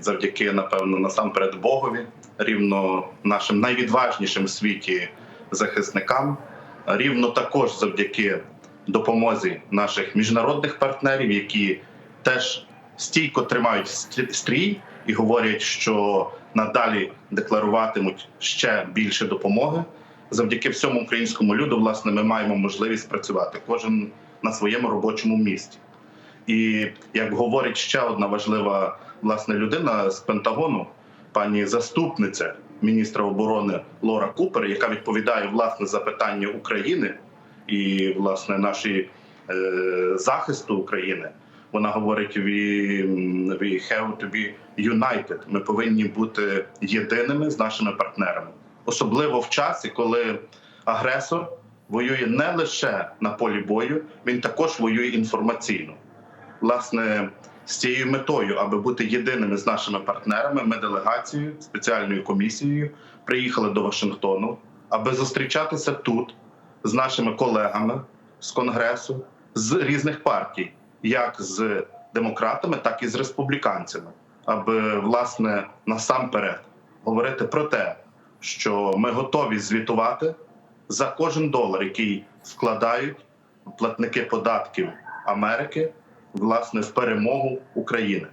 завдяки, напевно, насамперед Богові, рівно нашим найвідважнішим в світі захисникам, рівно також завдяки допомозі наших міжнародних партнерів, які теж стійко тримають стрій і говорять, що надалі декларуватимуть ще більше допомоги. Завдяки всьому українському люду, власне, ми маємо можливість працювати кожен на своєму робочому місці. І як говорить ще одна важлива власне людина з Пентагону, пані заступниця міністра оборони Лора Купер, яка відповідає власне за питання України і власне наші е, захисту України. Вона говорить: we, we have to be united. Ми повинні бути єдиними з нашими партнерами, особливо в часі, коли агресор воює не лише на полі бою, він також воює інформаційно. Власне, з цією метою, аби бути єдиними з нашими партнерами, ми делегацією, спеціальною комісією приїхали до Вашингтону, аби зустрічатися тут з нашими колегами з конгресу, з різних партій, як з демократами, так і з республіканцями, аби власне насамперед говорити про те, що ми готові звітувати за кожен долар, який вкладають платники податків Америки, власне, в перемогу України.